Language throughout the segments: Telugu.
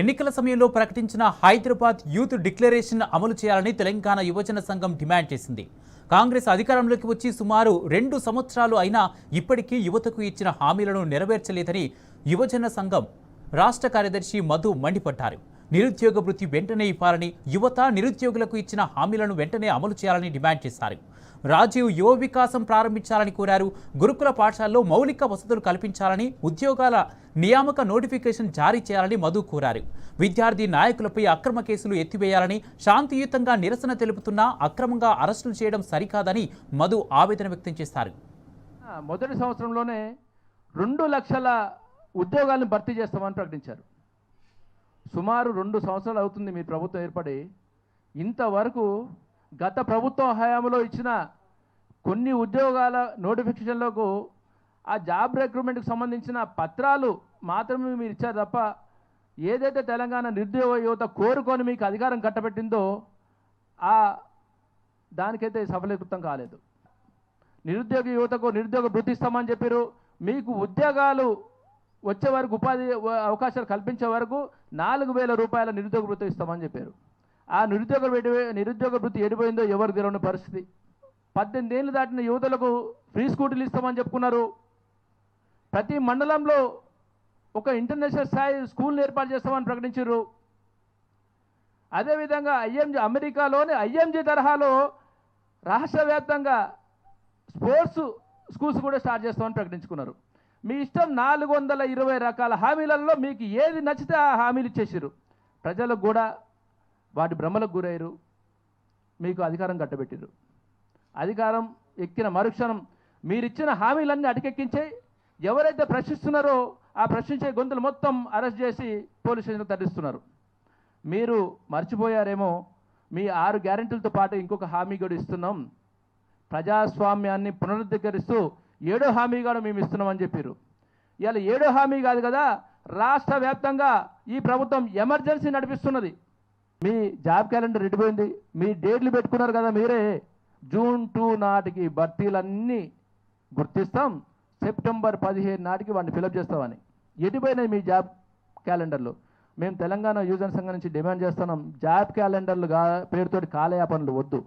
ఎన్నికల సమయంలో ప్రకటించిన హైదరాబాద్ యూత్ డిక్లరేషన్ అమలు చేయాలని తెలంగాణ యువజన సంఘం డిమాండ్ చేసింది. కాంగ్రెస్ అధికారంలోకి వచ్చి సుమారు రెండు సంవత్సరాలు అయినా ఇప్పటికీ యువతకు ఇచ్చిన హామీలను నెరవేర్చలేదని యువజన సంఘం రాష్ట్ర కార్యదర్శి మధు మండిపడ్డారు. నిరుద్యోగ వృత్తి వెంటనే ఇవ్వాలని యువత నిరుద్యోగులకు ఇచ్చిన హామీలను వెంటనే అమలు చేయాలని డిమాండ్ చేశారు. రాజీవ్ యువ వికాసం ప్రారంభించాలని కోరారు. గురుకుల పాఠశాలలో మౌలిక వసతులు కల్పించాలని ఉద్యోగాల నియామక నోటిఫికేషన్ జారీ చేయాలని మధు కోరారు. విద్యార్థి నాయకులపై అక్రమ కేసులు ఎత్తివేయాలని శాంతియుతంగా నిరసన తెలుపుతున్నా అక్రమంగా అరెస్టులు చేయడం సరికాదని మధు ఆవేదన వ్యక్తం చేశారు. మొదటి సంవత్సరంలోనే రెండు లక్షల ఉద్యోగాలను భర్తీ చేస్తామని ప్రకటించారు. సుమారు రెండు సంవత్సరాలు అవుతుంది మీ ప్రభుత్వం ఏర్పడి. ఇంతవరకు గత ప్రభుత్వం హయాంలో ఇచ్చిన కొన్ని ఉద్యోగాల నోటిఫికేషన్లకు ఆ జాబ్ రిక్రూట్మెంట్కి సంబంధించిన పత్రాలు మాత్రమే మీరు ఇచ్చారు తప్ప ఏదైతే తెలంగాణ నిరుద్యోగ యువత కోరుకొని మీకు అధికారం కట్టబెట్టిందో ఆ దానికైతే సఫలీకృతం కాలేదు. నిరుద్యోగ యువతకు నిరుద్యోగ వృత్తిస్తామని చెప్పారు. మీకు ఉద్యోగాలు వచ్చే వరకు ఉపాధి అవకాశాలు కల్పించే వరకు నాలుగు వేల రూపాయల నిరుద్యోగ వృత్తి ఇస్తామని చెప్పారు. ఆ నిరుద్యోగ నిరుద్యోగ వృత్తి ఎడిపోయిందో ఎవరు తెలియని పరిస్థితి. పద్దెనిమిది ఏళ్ళు దాటిన యువతలకు ఫ్రీ స్కూటీలు ఇస్తామని చెప్పుకున్నారు. ప్రతి మండలంలో ఒక ఇంటర్నేషనల్ స్థాయి స్కూల్ని ఏర్పాటు చేస్తామని ప్రకటించారు. అదేవిధంగా ఐఎంజీ అమెరికాలోని ఐఎంజీ తరహాలో రాష్ట్ర వ్యాప్తంగా స్పోర్ట్స్ స్కూల్స్ కూడా స్టార్ట్ చేస్తామని ప్రకటించుకున్నారు. మీ ఇష్టం నాలుగు వందల ఇరవై రకాల హామీలలో మీకు ఏది నచ్చితే ఆ హామీలు ఇచ్చేసారు ప్రజలకు కూడా వాటి భ్రమలకు గురయ్యారు. మీకు అధికారం కట్టబెట్టారు అధికారం ఎక్కిన మరుక్షణం మీరిచ్చిన హామీలన్నీ అటకెక్కించే ఎవరైతే ప్రశ్నిస్తున్నారో ఆ ప్రశ్నించే గొంతులు మొత్తం అరెస్ట్ చేసి పోలీస్ స్టేషన్కి తరలిస్తున్నారు. మీరు మర్చిపోయారేమో మీ ఆరు గ్యారెంటీలతో పాటు ఇంకొక హామీ కూడా ఇస్తున్నాం. ప్రజాస్వామ్యాన్ని పునరుద్ధరిస్తూ ఏడో హామీ కూడా మేము ఇస్తున్నామని చెప్పారు ఇవాళ ఏడో హామీ కాదు కదా రాష్ట్ర వ్యాప్తంగా ఈ ప్రభుత్వం ఎమర్జెన్సీ నడిపిస్తున్నది. మీ జాబ్ క్యాలెండర్ రెడీపోయింది మీ డేట్లు పెట్టుకున్నారు కదా మీరే. జూన్ టూ నాటికి భర్తీలన్నీ గుర్తిస్తాం సెప్టెంబర్ పదిహేను నాటికి వాడిని ఫిలప్ చేస్తామని. ఎటుపోయినాయి మీ జాబ్ క్యాలెండర్లు? మేము తెలంగాణ యూజర్ సంఘం నుంచి డిమాండ్ చేస్తున్నాం జాబ్ క్యాలెండర్లు గా పేరుతోటి కాలయాపనలు వద్దు.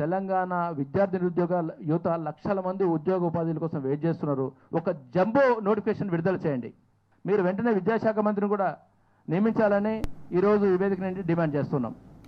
తెలంగాణ విద్యార్థి నిరుద్యోగ యువత లక్షల మంది ఉద్యోగ ఉపాధుల కోసం వెయిట్ చేస్తున్నారు. ఒక జంబో నోటిఫికేషన్ విడుదల చేయండి. మీరు వెంటనే విద్యాశాఖ మంత్రిని కూడా నియమించాలని ఈరోజు ఈ నుండి డిమాండ్ చేస్తున్నాం.